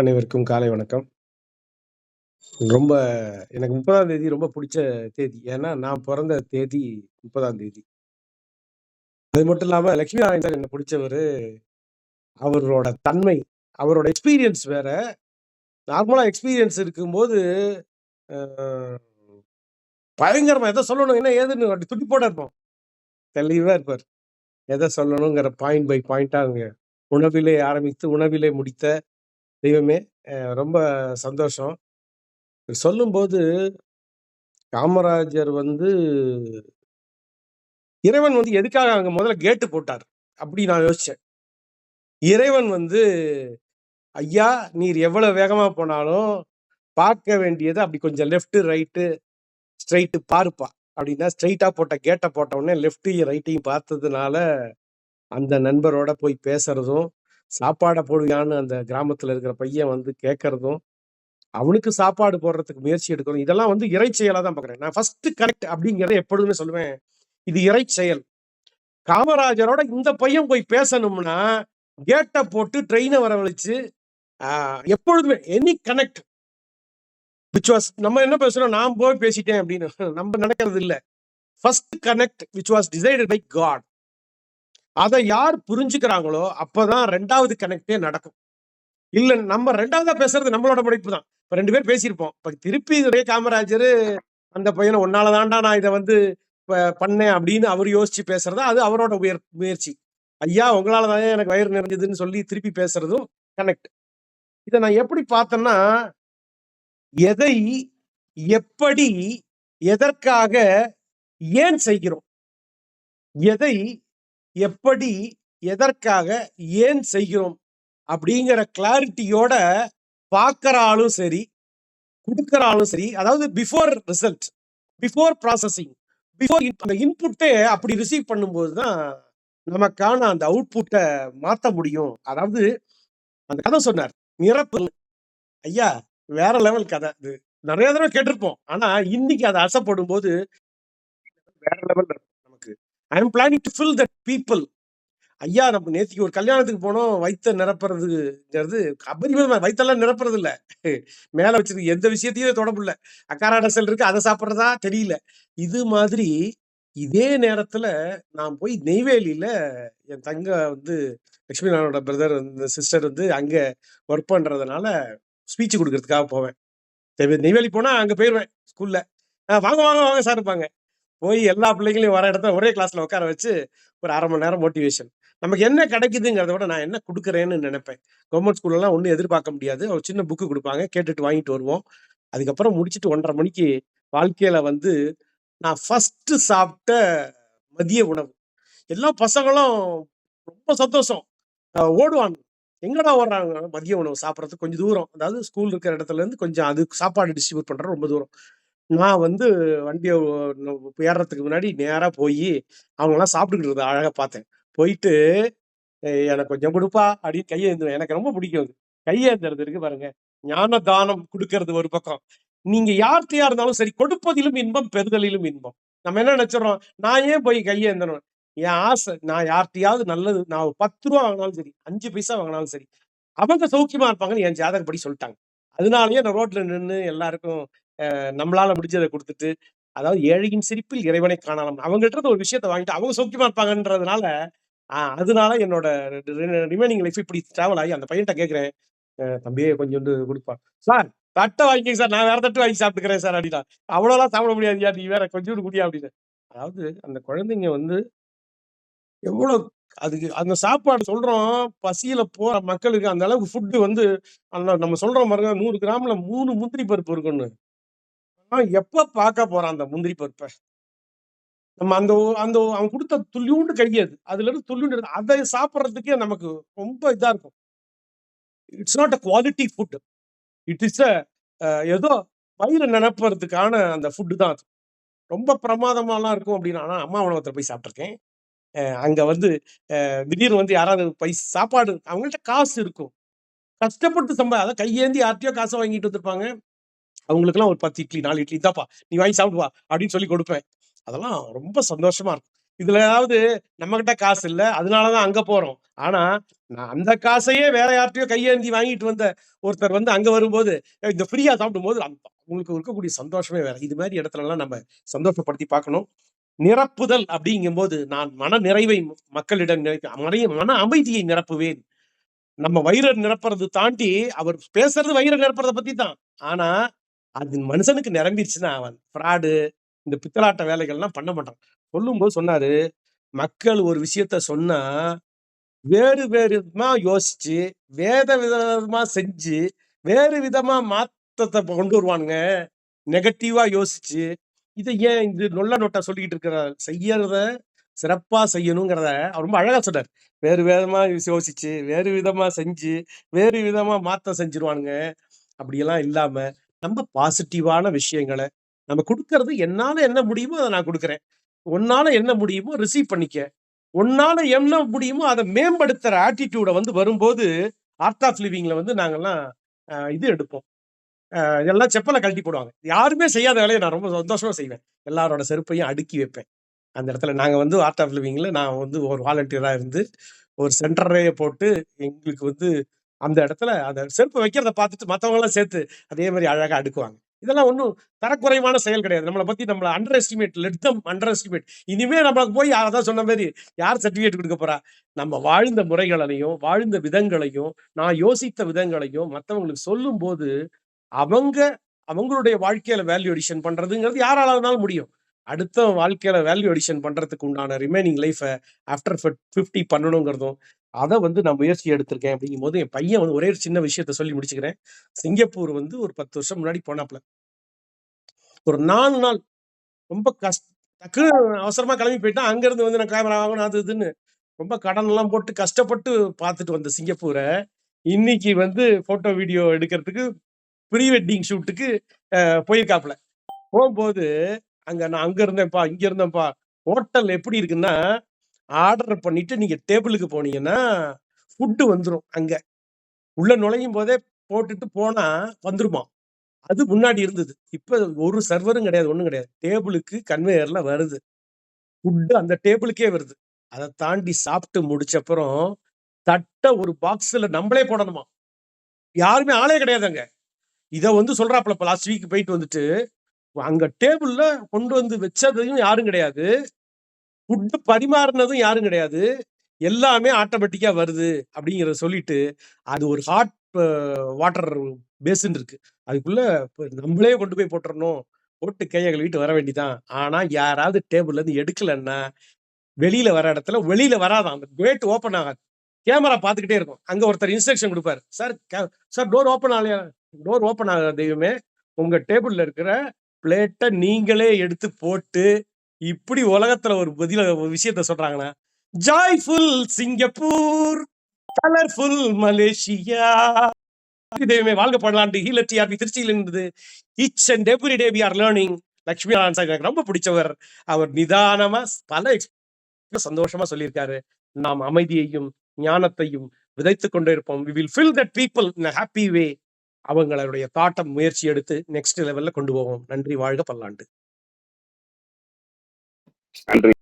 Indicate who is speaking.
Speaker 1: அனைவருக்கும் காலை வணக்கம். ரொம்ப எனக்கு 30ஆம் தேதி ரொம்ப பிடிச்ச தேதி. ஏன்னா, நான் பிறந்த தேதி 30ஆம் தேதி. அது மட்டும் இல்லாமல் லக்ஷ்மி நாராயணன் சார் எனக்கு பிடிச்சவர் அவரோட தன்மை, அவரோட எக்ஸ்பீரியன்ஸ் வேற. நார்மலாக எக்ஸ்பீரியன்ஸ் இருக்கும்போது, பயங்கரமாக எதை சொல்லணும், என்ன ஏதுன்னு அப்படி துடிப்போட இருப்போம். தெளிவாக இருப்பார் எதை சொல்லணுங்கிற பாயிண்ட் பை பாயிண்டாக அங்க உணவிலே ஆரம்பித்து, உணவிலே முடித்த தெய்வமே! ரொம்ப சந்தோஷம். சொல்லும்போது, காமராஜர் வந்து இறைவன் வந்து எதுக்காக அங்க முதல்ல கேட் போட்டார்? அப்படி நான் யோசிச்சேன். இறைவன் வந்து, "ஐயா! நீர் எவ்வளவு வேகமா போனாலும், பார்க்க வேண்டியது அப்படி கொஞ்சம் லெஃப்ட், ரைட், ஸ்ட்ரெய்ட் பாருப்பா" அப்படின்னா ஸ்ட்ரெய்ட்டா போட்ட கேட்ட போட்ட உடனே லெஃப்ட்டையும், ரைட்டையும் பார்த்ததுனால, அந்த நண்பரோட போய் பேசுறதும், சாப்பாடை போடுவியான்னு அந்த கிராமத்துல இருக்கிற பையன் வந்து கேட்கறதும், அவனுக்கு சாப்பாடு போடுறதுக்கு முயற்சி எடுக்கணும். இதெல்லாம் வந்து இறை செயலா தான் பார்க்குறேன். நான் ஃபர்ஸ்ட் கனெக்ட் அப்படிங்கிறத எப்பொழுதுமே சொல்லுவேன். இது இறை செயல். காமராஜரோட இந்த பையன் போய் பேசணும்னா, கேட்ட போட்டு ட்ரெயினை வரவழைச்சு, எப்பொழுதுமே எனி கனெக்ட் விச் வாஸ் நம்ம என்ன பேசுறோம், நான் போய் பேசிட்டேன் அப்படின்னு. நம்ம நடக்கிறது இல்ல. First connect which was decided by God. அதை யார் புரிஞ்சுக்கிறாங்களோ, அப்பதான் ரெண்டாவது கனெக்டே நடக்கும். இல்ல நம்ம ரெண்டாவதா பேசுறது நம்மளோட படைப்பு தான். இப்ப ரெண்டு பேர் பேசியிருப்போம். இப்ப திருப்பி இதே காமராஜரு, அந்த பையனை உன்னாலதான்டா நான் இதை வந்து ப பண்ணேன்" அப்படின்னு அவர் யோசிச்சு பேசுறதா அது அவரோட உயர் முயற்சி. "ஐயா! உங்களால எனக்கு வயிறு நிறைஞ்சதுன்னு" சொல்லி திருப்பி பேசுறதும் கனெக்ட். இத நான் எப்படி பார்த்தேன்னா, எதை, எப்படி, எதற்காக, ஏன் செய்கிறோம்? எதை, எப்படி, எதற்காக, ஏன் செய்கிறோம்? அப்படிங்கிற கிளாரிட்டியோட பார்க்கிற ஆளும் சரி, குடுக்கிற ஆளும் சரி, அதாவது before result, before processing, before அந்த இன்புட்டே அப்படி ரிசீவ் பண்ணும்போது தான், நமக்கான அந்த அவுட்புட்ட மாத்த முடியும். அதாவது அந்த கதை சொன்னார். நிரப்பு ஐயா! வேற லெவல் கதை இது நிறைய தடவை கேட்டிருப்போம். ஆனா, இன்னைக்கு அத அசைப்படும்போது வேற லெவல் இருக்கும் I am planning to fill that people ஐயா! நம்ம நேத்திக்கு ஒரு கல்யாணத்துக்கு போனோம். வைத்த நிரப்புறதுங்கிறது அபரிமிதமா வயிற்றெல்லாம் நிரப்புறது இல்லை மேலே வச்சிருக்க எந்த விஷயத்தையும் தொட முடியல. அக்கார அடசல் இருக்கு. அதை சாப்பிட்றதா தெரியல. இது மாதிரி இதே நேரத்தில் நான் போய் நெய்வேலியில் என் தங்க வந்து லக்ஷ்மி நாராயணனோட பிரதர் வந்து சிஸ்டர் வந்து அங்கே ஒர்க் பண்ணுறதுனால ஸ்பீச் கொடுக்கறதுக்காக போவேன். நெய்வேலி போனால் அங்கே போயிடுவேன் ஸ்கூலில் வாங்க "வாங்க, வாங்க, வாங்க இருப்பாங்க போய் எல்லா பிள்ளைங்களையும் வர இடத்துல ஒரே கிளாஸ்ல உட்கார வச்சு, ஒரு அரை மணி நேரம் மோட்டிவேஷன். நமக்கு என்ன கிடைக்குதுங்கிறத விட நான் என்ன கொடுக்குறேன்னு நினைப்பேன் கவர்மெண்ட் ஸ்கூல்லலாம் ஒன்றும் எதிர்பார்க்க முடியாது. ஒரு சின்ன புக்கு கொடுப்பாங்க கேட்டுட்டு வாங்கிட்டு வருவோம். அதுக்கப்புறம் முடிச்சுட்டு 1:30 மணிக்கு வாழ்க்கையில வந்து நான் ஃபர்ஸ்ட் சாப்பிட்ட மதிய உணவு. எல்லா பசங்களும் ரொம்ப சந்தோஷம். ஓடுவாங்க. எங்கடா ஓடுறாங்க? மதிய உணவு சாப்பிட்றதுக்கு கொஞ்சம் தூரம். அதாவது ஸ்கூல் இருக்கிற இடத்துல இருந்து கொஞ்சம் அது சாப்பாடு டிஸ்ட்ரிபியூட் பண்றது ரொம்ப தூரம். நான் வந்து வண்டிய ஒ ஏர்றதுக்கு முன்னாடி நேரா போயி, அவங்கலாம் சாப்பிட்டுக்கிட்டு இருந்தத அழகா பார்த்தேன். போயிட்டு, எனக்கு கொஞ்சம் குடுப்பா" அப்படின்னு கைய ஏந்துவேன். எனக்கு ரொம்ப பிடிக்கும் அது. கையேந்துறது இருக்கு பாருங்க. ஞான தானம் குடுக்கறது ஒரு பக்கம். நீங்க யார்ட்டயா இருந்தாலும் சரி, கொடுப்பதிலும் இன்பம், பெறுதலிலும் இன்பம். நம்ம என்ன நெனச்சுர்றோம், நான் ஏன் போய் கையேந்தணும்? என் ஆசை, நான் யார்ட்டயாவது நல்லது நான் ஒரு ரூ. 10 வாங்குனாலும் சரி, 5 பைசா வாங்குனாலும் சரி, அவங்க சௌக்கியமா இருப்பாங்கன்னு என் ஜாதகப்படி சொல்ட்டாங்க. அதனாலயே நான் ரோட்ல நின்னு எல்லாருக்கும் நம்மளால முடிஞ்சதை கொடுத்துட்டு அதாவது "ஏழையின் சிரிப்பில் இறைவனை காணலாம்." அவங்ககிட்ட இருந்து ஒரு விஷயத்த வாங்கிட்டு அவங்க சௌக்கியமா இருப்பாங்கன்றதுனால, ஆஹ் அதனால என்னோட ரி ரிமைனிங் லைஃப் இப்படி டிராவல் ஆகி அந்த பையன்ட்ட கேட்கிறேன். தம்பியே கொஞ்சம் கொஞ்சோண்டு கொடுப்பான் "சார் தட்டை வாங்கிக்கங்க சார். நான் வேற தட்டு வாங்கி சாப்பிட்டுக்கிறேன் சார்" அப்படின்னா. "அவ்வளோலாம் சாப்பிட முடியாதுய்யா. நீ வேற கொஞ்சோண்டு குடியா" அப்படின்னு. அதாவது அந்த குழந்தைங்க வந்து எவ்வளோ அதுக்கு அந்த சாப்பாடு சொல்றோம், பசியில போற மக்களுக்கு அந்த அளவுக்கு ஃபுட்டு வந்து அந்த நம்ம சொல்றோம் பாருங்க நூறு கிராம்ல மூணு முந்திரி பருப்பு இருக்குன்னு. அவன் எப்ப பார்க்க போறான் அந்த முந்திரி பருப்பை நம்ம அந்த அந்த அவன் கொடுத்த துள்ளியூண்டு கை அது. இருந்து துள்ளியூண்டு அதை சாப்பிட்றதுக்கே நமக்கு ரொம்ப இதா இருக்கும். It's not a quality food. It is a ஏதோ வயிறு நிரப்புறதுக்கான அந்த ஃபுட்டு தான் அது. ரொம்ப பிரமாதமாலாம் இருக்கும் அப்படின்னா, ஆனால் அம்மா உணவகத்துல போய் சாப்பிட்ருக்கேன் அங்கே அங்க வந்து திடீர்னு வந்து யாராவது பை சாப்பாடு அவங்கள்ட்ட காசு இருக்கும். கஷ்டப்பட்டு சம்பா அதான் கையேந்தி யார்ட்டையோ காசை வாங்கிட்டு வந்திருப்பாங்க. அவங்களுக்கெல்லாம் ஒரு 10 இட்லி, நாலு இட்லி தாப்பா நீ வாங்கி சாப்பிடுவா அப்படின்னு சொல்லி கொடுப்பேன். அதெல்லாம் ரொம்ப சந்தோஷமா இருக்கும். இதுலயாவது நம்மகிட்ட காசு இல்லை அதனாலதான் அங்க போறோம். ஆனா, நான் அந்த காசையே வேற யார்ட்டையோ கையேந்தி வாங்கிட்டு வந்த ஒருத்தர் வந்து அங்க வரும்போது, இந்த ஃப்ரீயா சாப்பிடும்போது அந் உங்களுக்கு இருக்கக்கூடிய சந்தோஷமே வேற. இது மாதிரி இடத்துல எல்லாம் நம்ம சந்தோஷப்படுத்தி பார்க்கணும். நிரப்புதல் அப்படிங்கும்போது, நான் மன நிறைவை மக்களிடம் நினைக்க மன அமைதியை நிரப்புவேன். நம்ம வயிறு நிரப்புறது தாண்டி, அவர் பேசுறது வயிறு நிரப்புறத பத்தி தான். ஆனா, அது மனுஷனுக்கு நிரம்பிடுச்சுன்னா அவன் ஃப்ராடு, இந்த பித்தலாட்ட வேலைகள்லாம் பண்ண மாட்டான். சொல்லும்போது சொன்னாரு, மக்கள் ஒரு விஷயத்த சொன்னா, வேறு வேறு விதமா யோசிச்சு, வேத விதமா செஞ்சு, வேறு விதமா மாற்றத்த கொண்டு வருவானுங்க. நெகட்டிவா யோசிச்சு, இதை ஏன் இது நொள்ள நொட்டா சொல்லிக்கிட்டு இருக்கிறார். செய்யறத சிறப்பா செய்யணுங்கிறத அவர் ரொம்ப அழகா சொன்னார் வேறு விதமா யோசிச்சு, வேறு விதமா செஞ்சு, வேறு விதமா மாற்றம் செஞ்சிருவானுங்க அப்படியெல்லாம் இல்லாம, ரொம்ப பாசிட்டிவான விஷயங்களை நம்ம கொடுக்கறது என்னால என்ன முடியுமோ அதை நான் கொடுக்குறேன் உன்னால என்ன முடியுமோ ரிசீவ் பண்ணிக்க. உன்னால என்ன முடியுமோ அதை மேம்படுத்துற ஆட்டிடியூடை வந்து வரும்போது, ஆர்ட் ஆஃப் லிவிங்ல வந்து நாங்கெல்லாம் இது எடுப்போம். எல்லாம் செப்பலை கழட்டி போடுவாங்க. யாருமே செய்யாத வேலையை நான் ரொம்ப சந்தோஷமா செய்வேன். எல்லாரோட செருப்பையும் அடுக்கி வைப்பேன். அந்த இடத்துல நாங்க வந்து ஆர்ட் ஆஃப் லிவிங்ல நான் வந்து ஒரு வாலண்டியரா இருந்து, ஒரு சென்டரே போட்டு, எங்களுக்கு வந்து அந்த இடத்துல அந்த செருப்பு வைக்கிறத பார்த்துட்டு மற்றவங்களாம் சேர்த்து, அதே மாதிரி அழகா அடுக்குவாங்க. இதெல்லாம் ஒன்றும் தரக்குறைவான செயல் கிடையாது. நம்மள பத்தி நம்மள underestimate let them underestimate. இனிமே நம்மளுக்கு போய் அதான் சொன்ன மாதிரி யார் சர்டிபிகேட் கொடுக்க போறா? நம்ம வாழ்ந்த முறைகளையும், வாழ்ந்த விதங்களையும், நான் யோசித்த விதங்களையும் மத்தவங்களுக்கு சொல்லும்போது, அவங்க அவங்களுடைய வாழ்க்கையில வேல்யூ அடிஷன் பண்றதுங்கிறது யாரால வேணாலும் முடியும். அடுத்தவன் வாழ்க்கையில வேல்யூ அடிஷன் பண்றதுக்கு உண்டான ரிமைனிங் லைஃப ஆஃப்டர் ஃபிஃப்டி பண்ணணுங்கிறதும், அத வந்து நான் முயற்சி எடுத்திருக்கேன் அப்படிங்கும்போது, என் பையன் வந்து ஒரே ஒரு சின்ன விஷயத்த சொல்லி முடிச்சுக்கிறேன். சிங்கப்பூர் வந்து ஒரு 10 வருஷம் முன்னாடி போனாப்ல. ஒரு நாலு நாள் ரொம்ப கஷ்ட டக்குனு அவசரமா கிளம்பி போயிட்டான். அங்கருந்து வந்து நான் கேமரா வாங்கணும் அது இதுன்னு. ரொம்ப கடன்லாம் போட்டு கஷ்டப்பட்டு பார்த்துட்டு வந்த சிங்கப்பூரை இன்னைக்கு வந்து ஃபோட்டோ, வீடியோ எடுக்கிறதுக்கு ப்ரீ வெட்டிங் ஷூட்டுக்கு அ போயிருக்காப்ல. போகும்போது அங்க நான் அங்க இருந்தேன்ப்பா, இங்க இருந்தேன்ப்பா. ஹோட்டல் எப்படி இருக்குன்னா, ஆர்டர் பண்ணிட்டு நீங்க டேபிளுக்கு போனீங்கன்னா, ஃபுட்டு வந்துரும் அங்க. உள்ள நுழையும் போதே போட்டுட்டு போனா வந்துருமாம். அது முன்னாடி இருந்தது. இப்ப ஒரு சர்வரும் கிடையாது, ஒண்ணும் கிடையாது. டேபிளுக்கு கன்வேயர்ல வருது. ஃபுட்டு அந்த டேபிளுக்கே வருது. அத தாண்டி சாப்பிட்டு முடிச்சப்புறம், தட்ட ஒரு பாக்ஸ்ல நம்பளே போடணுமாம். யாருமே ஆளே கிடையாது அங்க. இத வந்து சொல்றாப்புல இப்ப லாஸ்ட் வீக் போயிட்டு வந்துட்டு, அங்க டேபிள்ல கொண்டு வந்து வச்சதையும் யாரும் கிடையாது. ஃபுட்டு பரிமாறுனதும் யாரும் கிடையாது. எல்லாமே ஆட்டோமேட்டிக்கா வருது அப்படிங்கிறத சொல்லிட்டு, அது ஒரு ஹாட் வாட்டர் பேசின் இருக்கு. அதுக்குள்ள நம்மளே கொண்டு போய் போட்டுறணும். போட்டு கையை கழுவிட்டு வர வேண்டிதான் ஆனா யாராவது டேபிள்ல இருந்து எடுக்கலன்னா, வெளியில வர இடத்துல வெளியில வராதான் அந்த கேட் ஓப்பன் ஆகாது. கேமரா பார்த்துக்கிட்டே இருக்கும். அங்க ஒருத்தர் இன்ஸ்ட்ரக்ஷன் கொடுப்பாரு சார் கே சார் டோர் ஓப்பன் ஆகலையா? டோர் ஓப்பன் ஆகாத தெய்வமே. உங்க டேபிள்ல இருக்கிற பிளேட்டை நீங்களே எடுத்து போட்டு, இப்படி உலகத்துல ஒரு பதில விஷயத்த சொல்றாங்கன்னா, ஜாய்ஃபுல் சிங்கப்பூர், கலர்ஃபுல் மலேசியா. தெய்வமே வாழ்க பண்ணலாண்டு ஹீலர் டிஆர்பி திருச்சியில் இருந்தது. Each and every day we are learning. Lakshmi Narayan எனக்கு ரொம்ப பிடிச்சவர். அவர் நிதானமா பல சந்தோஷமா சொல்லியிருக்காரு. நாம் அமைதியையும், ஞானத்தையும் விதைத்துக் கொண்டே இருப்போம். We will fill that people in happy way. அவங்களுடைய தாட்டம் முயற்சி எடுத்து நெக்ஸ்ட் லெவல்ல கொண்டு போவோம். நன்றி வாழ்க பல்லாண்டு.
Speaker 2: நன்றி.